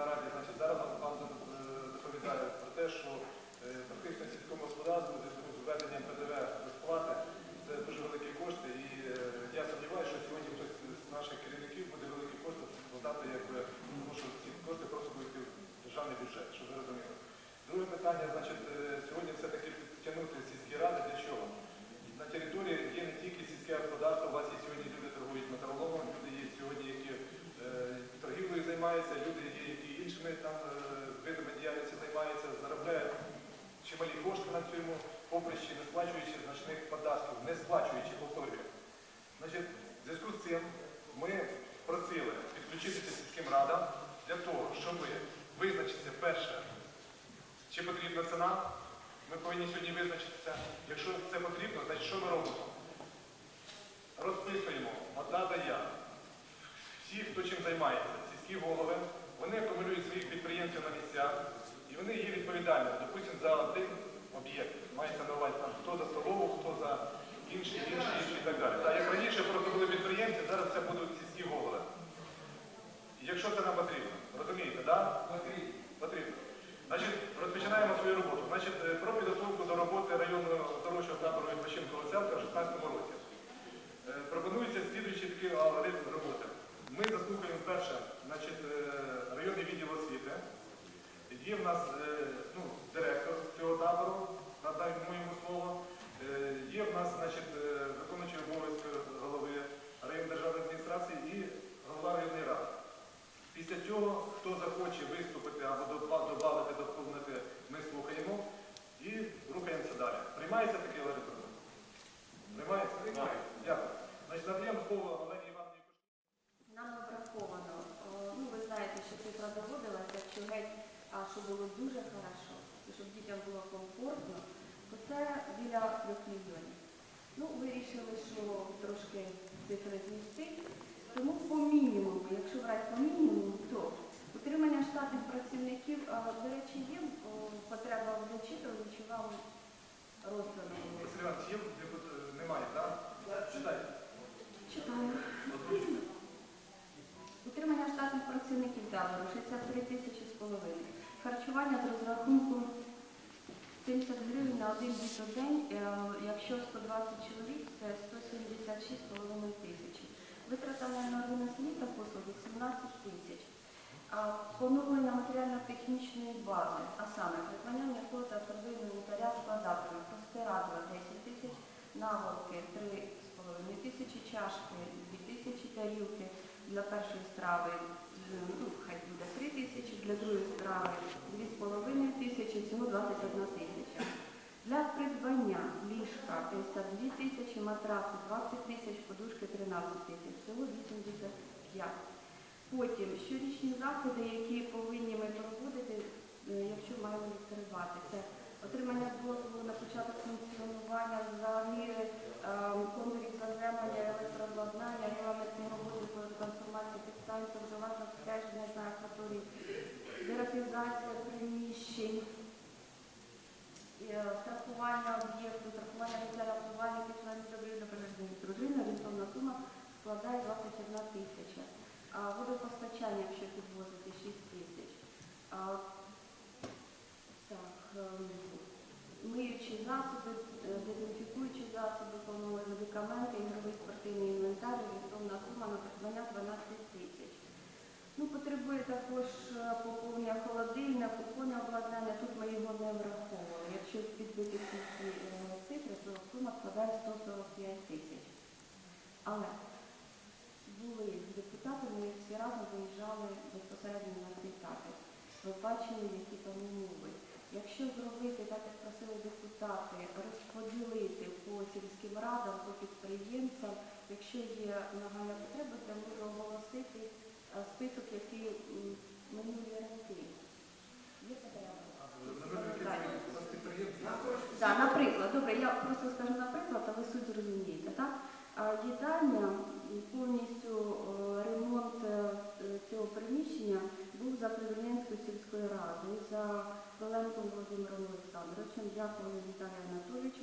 і на раді, значить зараз вам е, доповідаю про те, що е, практично сільському господарстві в зв'язку з введенням ПДВ безплати це дуже великі кошти, і е, я сподіваюся, що сьогодні хтось з наших керівників буде великі кошти вкладати, якби тому що ці кошти просто будуть в державний бюджет, щоб ви розуміли. Друге питання, значить, е, сьогодні все-таки підтягнути сільські ради для чого? На поприщі, не сплачуючи значних податків, не сплачуючи, повторюю. Значить, в зв'язку з цим ми просили підключитися сільським радам для того, щоб визначитися перше, чи потрібна ціна. Ми повинні сьогодні визначитися. Якщо це потрібно, значить що ми робимо? Розписуємо одна дая. Всі, хто чим займається, сільські голови, вони акумулюють своїх підприємців на місцях і вони є відповідальними, допустимо, за один об'єкт. Мається на увазі там, хто за столову, хто за інші, інші, інші і так далі. Так, як раніше просто були підприємці, зараз це будуть сільські голови. Якщо це нам потрібно. Розумієте, так? Да? Потрібно. Потрібно. Значить, розпочинаємо свою роботу. Значить, е, про підготовку до роботи районного дорожчого табору відпочинку Оселка в 2016 році. Е, Пропонується слідуючий такий алгоритм роботи. Ми заслухаємо перше, значить, е, районний відділ освіти. Є в нас е, ну, директор цього табору, надаємо йому слово. Е, Є в нас значить, е, виконуючий обов'язки голови районної адміністрації і голова районної ради. Після цього, хто захоче виступити або додати, доповнити, ми слухаємо і рухаємося далі. Приймається такий алгоритм? Приймається? Приймається. Дякую. Значить, надаємо слово Олені Івановні. Нам обраховано, о, ну ви знаєте, що цифра доводилася, що геть, а що було дуже хорошо, і щоб дітям було комфортно, то це біля трьох мільйонів. Ну, вирішили, що трошки цифри змістити. Тому по мінімуму, якщо брати по мінімуму, то утримання штатних працівників, до речі, є потреба в зачитуванні, чи вам роздано? Василь є? Немає, так? Читайте. Читаю. Утримання штатних працівників табору 63 тисячі з половиною. Харчування з розрахунком 70 гривень на один день, е, якщо 120 чоловік, це 176,5 тисячі. Витрата на та послуги 17 тисяч. Поновлення матеріально-технічної бази, а саме придбання м'якого та твердого інвентаря складатами, простирадла 10 тисяч, наволоки 3,5 тисячі, чашки 2 тисячі, тарілки для першої страви, ну, хай буде 3 тисячі, для другої страви 2,5 тисячі, всього 21 тисяча. Для ліжка 52 тисячі, матраци 20 тисяч, подушки 13 тисяч, всього 85. Потім щорічні заходи, які повинні ми проводити, е, якщо маємо відкривати, це отримання дозволу на початок функціонування, заміри, страхування об'єкту, страхування місця членів доброї допомоги дружини, орієнтовна сума складає 21 тисяча. Водопостачання, якщо підвозити, 6 тисяч. Ем, миючі засоби, е, дезінфікуючі засоби, медикаменти, ігровий спортивний інвентар, орієнтовна сума на придбання 12 тисяч. Ну, потребує також е, поповнення холодильне, кухонне обладнання, тут ми його не враховували. Якщо підбити всі ці е, цифри, то складає 145 тисяч. Але були депутати, ми всі разом виїжджали безпосередньо на табір. Ви бачили, які там умови. Якщо зробити, так як просили депутати, розподілити по сільським радам, по підприємцям, якщо є нагальна потреба, то можу оголосити е, список, який минулі роки. Є потреба? На добре, я просто скажу наприклад, а ви суть зрозумієте, так? Їдальня повністю е, ремонт е, цього приміщення був за Президентською сільською радою, за Веленком Володимиром Олександровичем, дякую Віталію Анатолійовичем